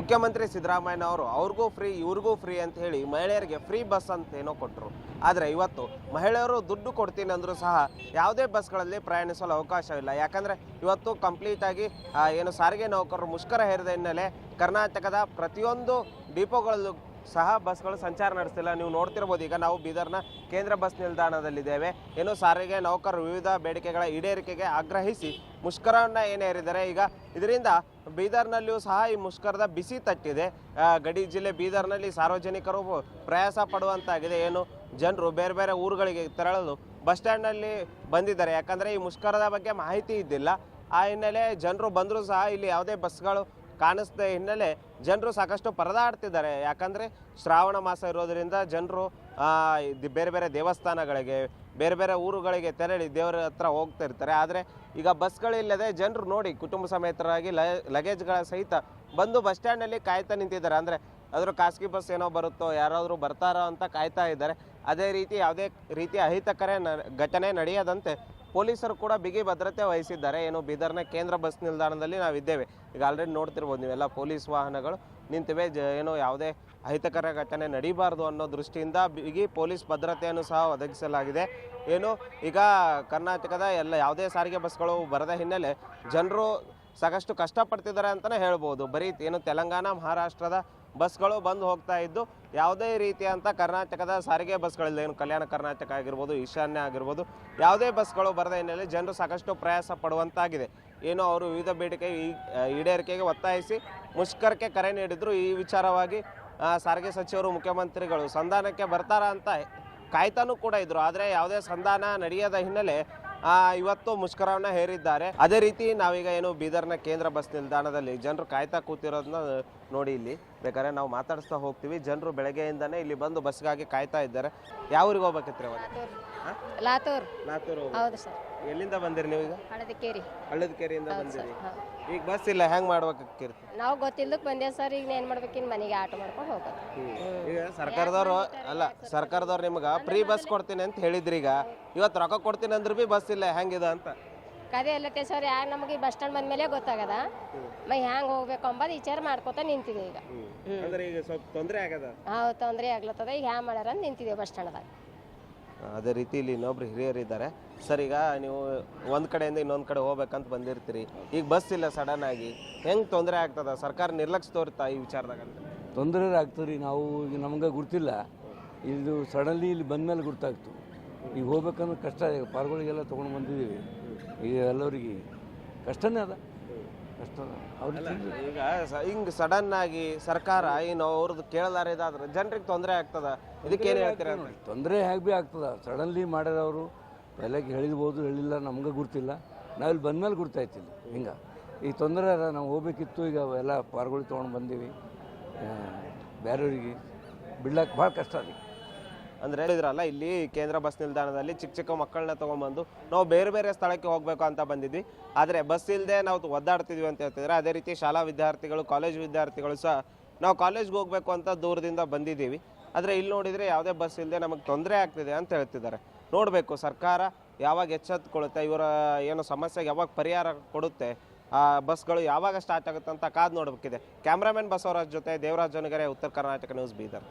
ಮುಖ್ಯಮಂತ್ರಿ ಸಿದ್ದರಾಮಯ್ಯ ಅವರು ಅವ್ರಿಗೂ ಫ್ರೀ ಇವ್ರಿಗೂ ಫ್ರೀ ಅಂತ ಹೇಳಿ ಮಹಿಳೆಯರಿಗೆ ಫ್ರೀ ಬಸ್ ಅಂತ ಏನೋ ಕೊಟ್ಟರು ಆದರೆ ಇವತ್ತು ಮಹಿಳೆಯರು ದುಡ್ಡು ಕೊಡ್ತೀನಿ ಅಂದರೂ ಸಹ ಯಾವುದೇ ಬಸ್ಗಳಲ್ಲಿ ಪ್ರಯಾಣಿಸಲು ಅವಕಾಶವಿಲ್ಲ. ಯಾಕಂದರೆ ಇವತ್ತು ಕಂಪ್ಲೀಟಾಗಿ ಏನು ಸಾರಿಗೆ ನೌಕರರು ಮುಷ್ಕರ ಹೇರಿದ ಹಿನ್ನೆಲೆ ಕರ್ನಾಟಕದ ಪ್ರತಿಯೊಂದು ಡಿಪೋಗಳಲ್ಲೂ ಸಹ ಬಸ್ಗಳು ಸಂಚಾರ ನಡೆಸ್ತಿಲ್ಲ. ನೀವು ನೋಡ್ತಿರ್ಬೋದು ಈಗ ನಾವು ಬೀದರ್ನ ಕೇಂದ್ರ ಬಸ್ ನಿಲ್ದಾಣದಲ್ಲಿದ್ದೇವೆ. ಏನು ಸಾರಿಗೆ ನೌಕರರು ವಿವಿಧ ಬೇಡಿಕೆಗಳ ಈಡೇರಿಕೆಗೆ ಆಗ್ರಹಿಸಿ ಮುಷ್ಕರವನ್ನು ಏನೇರಿದ್ದಾರೆ. ಈಗ ಇದರಿಂದ ಬೀದರ್ನಲ್ಲಿಯೂ ಸಹ ಈ ಮುಷ್ಕರದ ಬಿಸಿ ತಟ್ಟಿದೆ. ಗಡಿ ಜಿಲ್ಲೆ ಬೀದರ್ನಲ್ಲಿ ಸಾರ್ವಜನಿಕರು ಪ್ರಯಾಸ ಪಡುವಂತಾಗಿದೆ. ಏನು ಜನರು ಬೇರೆ ಬೇರೆ ಊರುಗಳಿಗೆ ತೆರಳಲು ಬಸ್ ಸ್ಟ್ಯಾಂಡ್ನಲ್ಲಿ ಬಂದಿದ್ದಾರೆ. ಯಾಕಂದರೆ ಈ ಮುಷ್ಕರದ ಬಗ್ಗೆ ಮಾಹಿತಿ ಇದ್ದಿಲ್ಲ. ಆ ಹಿನ್ನೆಲೆ ಜನರು ಬಂದರೂ ಸಹ ಇಲ್ಲಿ ಯಾವುದೇ ಬಸ್ಗಳು ಕಾಣಿಸ್ದ ಹಿನ್ನೆಲೆ ಜನರು ಸಾಕಷ್ಟು ಪರದಾಡ್ತಿದ್ದಾರೆ. ಯಾಕಂದರೆ ಶ್ರಾವಣ ಮಾಸ ಇರೋದರಿಂದ ಜನರು ಬೇರೆ ಬೇರೆ ದೇವಸ್ಥಾನಗಳಿಗೆ, ಬೇರೆ ಬೇರೆ ಊರುಗಳಿಗೆ ತೆರಳಿ ದೇವರ ಹತ್ರ ಹೋಗ್ತಾ ಇರ್ತಾರೆ. ಆದರೆ ಈಗ ಬಸ್ಗಳಿಲ್ಲದೆ ಜನರು ನೋಡಿ ಕುಟುಂಬ ಸಮೇತರಾಗಿ ಲಗೇಜ್ಗಳ ಸಹಿತ ಬಂದು ಬಸ್ ಸ್ಟ್ಯಾಂಡಲ್ಲಿ ಕಾಯ್ತಾ ನಿಂತಿದ್ದಾರೆ. ಅಂದರೆ ಅದ್ರ ಖಾಸಗಿ ಬಸ್ ಏನೋ ಬರುತ್ತೋ, ಯಾರಾದರೂ ಬರ್ತಾರೋ ಅಂತ ಕಾಯ್ತಾ ಇದ್ದಾರೆ. ಅದೇ ರೀತಿ ಯಾವುದೇ ರೀತಿಯ ಅಹಿತಕರ ಘಟನೆ ನಡೆಯದಂತೆ ಪೊಲೀಸರು ಕೂಡ ಬಿಗಿ ಭದ್ರತೆ ವಹಿಸಿದ್ದಾರೆ. ಏನು ಬೀದರ್ನ ಕೇಂದ್ರ ಬಸ್ ನಿಲ್ದಾಣದಲ್ಲಿ ನಾವಿದ್ದೇವೆ. ಈಗ ಆಲ್ರೆಡಿ ನೋಡ್ತಿರ್ಬೋದು ನೀವೆಲ್ಲ ಪೊಲೀಸ್ ವಾಹನಗಳು ನಿಂತಿವೆ. ಜ, ಏನು ಯಾವುದೇ ಅಹಿತಕರ ಘಟನೆ ನಡೀಬಾರ್ದು ಅನ್ನೋ ದೃಷ್ಟಿಯಿಂದ ಬಿಗಿ ಪೊಲೀಸ್ ಭದ್ರತೆಯನ್ನು ಸಹ ಒದಗಿಸಲಾಗಿದೆ. ಏನು ಈಗ ಕರ್ನಾಟಕದ ಎಲ್ಲ ಯಾವುದೇ ಸಾರಿಗೆ ಬಸ್ಗಳು ಬರದ ಹಿನ್ನೆಲೆ ಜನರು ಸಾಕಷ್ಟು ಕಷ್ಟಪಡ್ತಿದ್ದಾರೆ ಅಂತಲೇ ಹೇಳ್ಬೋದು. ಬರೀ ಏನು ತೆಲಂಗಾಣ, ಮಹಾರಾಷ್ಟ್ರದ ಬಸ್ಗಳು ಬಂದು ಹೋಗ್ತಾ ಇದ್ದು, ಯಾವುದೇ ರೀತಿಯಂಥ ಕರ್ನಾಟಕದ ಸಾರಿಗೆ ಬಸ್ಗಳಿಲ್ಲ. ಏನು ಕಲ್ಯಾಣ ಕರ್ನಾಟಕ ಆಗಿರ್ಬೋದು, ಈಶಾನ್ಯ ಆಗಿರ್ಬೋದು, ಯಾವುದೇ ಬಸ್ಗಳು ಬರದ ಹಿನ್ನೆಲೆ ಜನರು ಸಾಕಷ್ಟು ಪ್ರಯಾಸ ಪಡುವಂತಾಗಿದೆ. ಏನು ಅವರು ವಿವಿಧ ಬೇಡಿಕೆ ಈಡೇರಿಕೆಗೆ ಒತ್ತಾಯಿಸಿ ಮುಷ್ಕರಕ್ಕೆ ಕರೆ ನೀಡಿದ್ರು. ಈ ವಿಚಾರವಾಗಿ ಸಾರಿಗೆ ಸಚಿವರು, ಮುಖ್ಯಮಂತ್ರಿಗಳು ಸಂಧಾನಕ್ಕೆ ಬರ್ತಾರ ಅಂತ ಕಾಯ್ತಾನೂ ಕೂಡ ಇದ್ರು. ಆದರೆ ಯಾವುದೇ ಸಂಧಾನ ನಡೆಯದ ಹಿನ್ನೆಲೆ ಇವತ್ತು ಮುಷ್ಕರವನ್ನ ಹೇರಿದ್ದಾರೆ. ಅದೇ ರೀತಿ ನಾವೀಗ ಏನು ಬೀದರ್ನ ಕೇಂದ್ರ ಬಸ್ ನಿಲ್ದಾಣದಲ್ಲಿ ಜನರು ಕಾಯ್ತಾ ಕೂತಿರೋದನ್ನ ನೋಡಿ ಇಲ್ಲಿ. ಬೇಕಾದ್ರೆ ನಾವು ಮಾತಾಡಿಸ್ತಾ ಹೋಗ್ತೀವಿ. ಜನರು ಬೆಳಗ್ಗೆಯಿಂದನೇ ಇಲ್ಲಿ ಬಂದು ಬಸ್ಗಾಗಿ ಕಾಯ್ತಾ ಇದ್ದಾರೆ. ಯಾವ ಊರಿಗೆ ಹೋಗ್ಬೇಕಿತ್ರಿ? ಲಾತೂರ್. ಲಾತೂರು. ಹೌದು ಸರ್. ಎಲ್ಲಿಂದ ಬಂದಿರಿ ನೀವು ಈಗ ಹಳದಕೇರಿ ಹಳದಕೇರಿಯಿಂದ ಬಂದಿರಿ. ಈಗ ಬಸ್ ಇಲ್ಲ ಹೆಂಗ್ ಮಾಡ್ಬೇಕಿರ್ತಿ ನಾವು ಗೊತ್ತಿಲ್ಲದಕ್ಕೆ ಬಂದೆ ಸರ್ ಈಗ ಏನು ಮಾಡ್ಬೇಕಿನ್ ಮನೆಗೆ ಆಟೋ ಮಾಡ್ಕೊಂಡು ಹೋಗೋದು ಈಗ ಸರ್ಕಾರದವರು ಅಲ್ಲ ಸರ್ಕಾರದವ್ರು ನಿಮ್ಗೆ ಫ್ರೀ ಬಸ್ ಕೊಡ್ತೀನಿ ಅಂತ ಹೇಳಿದ್ರಿ ಈಗ. ಇವತ್ತು ರೊಕ್ಕ ಕೊಡ್ತೀನಿ ಅಂದ್ರೆ ಬಿ ಬಸ್ ಇಲ್ಲ ಹೆಂಗಿದೆ ಅಂತ. ಕದೆ ಎಲ್ಲತ್ತೆ ಸರ್ ಯಾಕೆ ನಮಗೆ ಬಸ್ ಸ್ಟ್ಯಾಂಡ್ ಬಂದ್ಮೇಲೆ ಗೊತ್ತಾಗದ? ಮೈ ಹ್ಯಾಂಗೆ ಹೋಗ್ಬೇಕು ಅಂಬದು ವಿಚಾರ ಮಾಡ್ಕೊತ ನಿಂತಿದೆ ಈಗ. ಅಂದ್ರೆ ಈಗ ಸ್ವಲ್ಪ ತೊಂದರೆ ಆಗದ? ಹೌದು ತೊಂದರೆ ಆಗ್ಲತ್ತದ ಈಗ ಹ್ಯಾಂಗ್ ಮಾಡ್ಯಾರ ಅಂತ ಬಸ್ ಬಸ್ ಸ್ಟ್ಯಾಂಡ್ದಾಗ ಅದೇ ರೀತಿ ಇಲ್ಲಿ ಇನ್ನೊಬ್ರು ಹಿರಿಯರಿದ್ದಾರೆ. ಸರ್ ಈಗ ನೀವು ಒಂದ್ ಕಡೆಯಿಂದ ಇನ್ನೊಂದ್ ಕಡೆ ಹೋಗ್ಬೇಕಂತ ಬಂದಿರ್ತೀರಿ. ಈಗ ಬಸ್ ಇಲ್ಲ ಸಡನ್ ಆಗಿ. ಹೆಂಗ್ ತೊಂದರೆ ಆಗ್ತದ? ಸರ್ಕಾರ ನಿರ್ಲಕ್ಷ್ಯ ತೋರ್ತಾ ಈ ವಿಚಾರದಾಗ ಅಂತ ತೊಂದರೆ ಆಗ್ತದ್ರಿ ರೀ ನಾವು ಈಗ ನಮ್ಗೆ ಗುರ್ತಿಲ್ಲ ಇದು ಸಡನ್ಲಿ ಇಲ್ಲಿ ಬಂದ್ಮೇಲೆ ಗುರ್ತಾಗ್ತು ಈಗ ಹೋಗ್ಬೇಕಂದ್ರೆ ಕಷ್ಟ. ಈಗ ಪಾರ್ಗಳಿಗೆಲ್ಲ ತೊಗೊಂಡು ಬಂದಿದ್ದೀವಿ. ಈಗ ಎಲ್ಲರಿಗೆ ಕಷ್ಟನೇ ಅದ. ಕಷ್ಟ ಈಗ ಸ- ಹಿಂಗ್ ಸಡನ್ ಆಗಿ ಸರ್ಕಾರ ಏನು ಅವ್ರದ್ದು ಕೇಳಲಾರ ಇದಾದ್ರೆ ಜನರಿಗೆ ತೊಂದರೆ ಆಗ್ತದ? ಇದಕ್ಕೇನು ಹೇಳ್ತೀರಾ ತೊಂದರೆ ಹೇಗೆ ಭೀ ಆಗ್ತದ. ಸಡನ್ಲಿ ಮಾಡ್ಯಾರವರು ಪೈಲಾಗಿ ಹೇಳಿದ್ಬೋದು ಹೇಳಿಲ್ಲ ನಮ್ಗೆ ಗುರ್ತಿಲ್ಲ. ನಾವಿಲ್ಲಿ ಬಂದ್ಮೇಲೆ ಗುರ್ತಾಯ್ತಿಲ್ಲ. ಹಿಂಗೆ. ಈ ತೊಂದರೆ ಅದ ನಾವು ಹೋಗ್ಬೇಕಿತ್ತು ಈಗ ಎಲ್ಲ ಪಾರ್ಗಳು ತೊಗೊಂಡು ಬಂದೀವಿ. ಬೇರೆಯವ್ರಿಗೆ ಬಿಡ್ಲಕ್ಕೆ ಭಾಳ ಕಷ್ಟ ರೀ ಅಂದ್ರೆ ಹೇಳಿದ್ರಲ್ಲ, ಇಲ್ಲಿ ಕೇಂದ್ರ ಬಸ್ ನಿಲ್ದಾಣದಲ್ಲಿ ಚಿಕ್ಕ ಚಿಕ್ಕ ಮಕ್ಕಳನ್ನ ತಗೊಂಡ್ಬಂದು ನಾವು ಬೇರೆ ಬೇರೆ ಸ್ಥಳಕ್ಕೆ ಹೋಗ್ಬೇಕು ಅಂತ ಬಂದಿದ್ವಿ. ಆದರೆ ಬಸ್ ಇಲ್ಲದೆ ನಾವು ಒದ್ದಾಡ್ತಿದ್ವಿ ಅಂತ ಹೇಳ್ತಿದ್ರೆ, ಅದೇ ರೀತಿ ಶಾಲಾ ವಿದ್ಯಾರ್ಥಿಗಳು, ಕಾಲೇಜ್ ವಿದ್ಯಾರ್ಥಿಗಳು ಸಹ ನಾವು ಕಾಲೇಜ್ಗೆ ಹೋಗ್ಬೇಕು ಅಂತ ದೂರದಿಂದ ಬಂದಿದ್ದೀವಿ. ಆದರೆ ಇಲ್ಲಿ ನೋಡಿದರೆ ಯಾವುದೇ ಬಸ್ ಇಲ್ಲದೆ ನಮಗೆ ತೊಂದರೆ ಆಗ್ತಿದೆ ಅಂತ ಹೇಳ್ತಿದ್ದಾರೆ. ನೋಡಬೇಕು ಸರ್ಕಾರ ಯಾವಾಗ ಎಚ್ಚೆತ್ಕೊಳ್ಳುತ್ತೆ ಇವರ ಏನು ಸಮಸ್ಯೆಗೆ ಯಾವಾಗ ಪರಿಹಾರ ಕೊಡುತ್ತೆ, ಆ ಬಸ್ಗಳು ಯಾವಾಗ ಸ್ಟಾರ್ಟ್ ಆಗುತ್ತೆ ಅಂತ ಕಾದು ನೋಡಬೇಕಿದೆ. ಕ್ಯಾಮ್ರಾಮನ್ ಬಸವರಾಜ್ ಜೊತೆ ದೇವರಾಜ್ ಜನಗರೆ, ಉತ್ತರ ಕರ್ನಾಟಕ ನ್ಯೂಸ್ ಬೀದರ್.